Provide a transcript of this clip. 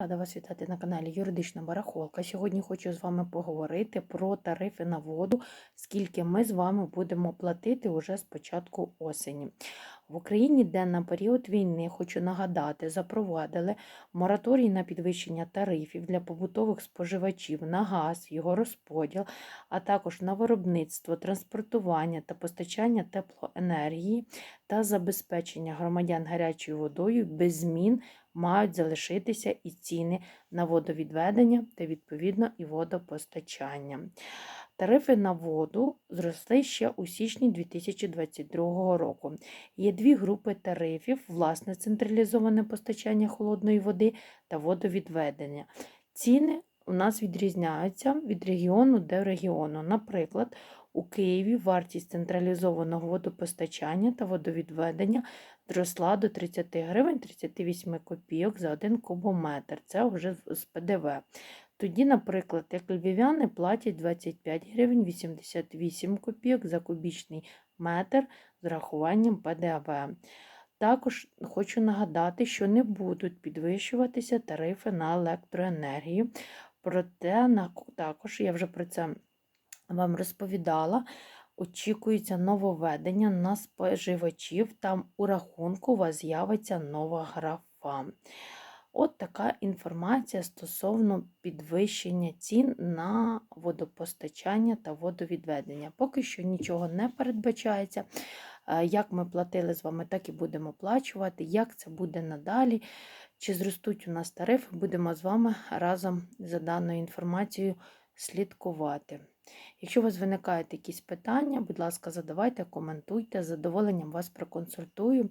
Рада вас вітати на каналі Юридична Барахолка. Сьогодні хочу з вами поговорити про тарифи на воду, скільки ми з вами будемо платити уже з початку осені. В Україні, де на період війни, хочу нагадати, запровадили мораторій на підвищення тарифів для побутових споживачів на газ, його розподіл, а також на виробництво, транспортування та постачання теплоенергії та забезпечення громадян гарячою водою без змін мають залишитися і ціни на водовідведення та відповідно і водопостачання. Тарифи на воду зросли ще у січні 2022 року. Є дві групи тарифів: власне централізоване постачання холодної води та водовідведення. Ціни у нас відрізняються від регіону до регіону. Наприклад, у Києві вартість централізованого водопостачання та водовідведення зросла до 30 гривень 38 копійок за 1 кубометр. Це вже з ПДВ. Тоді, наприклад, як львів'яни платять 25 гривень 88 копійок за кубічний метр з рахуванням ПДВ. Також хочу нагадати, що не будуть підвищуватися тарифи на електроенергію. Проте також я вже про це вам розповідала. Очікується нововведення на споживачів, там у рахунку у вас з'явиться нова графа. От така інформація стосовно підвищення цін на водопостачання та водовідведення. Поки що нічого не передбачається. Як ми платили з вами, так і будемо оплачувати. Як це буде надалі? Чи зростуть у нас тарифи, будемо з вами разом за даною інформацією слідкувати. Якщо у вас виникають якісь питання, будь ласка, задавайте, коментуйте, з задоволенням вас проконсультую.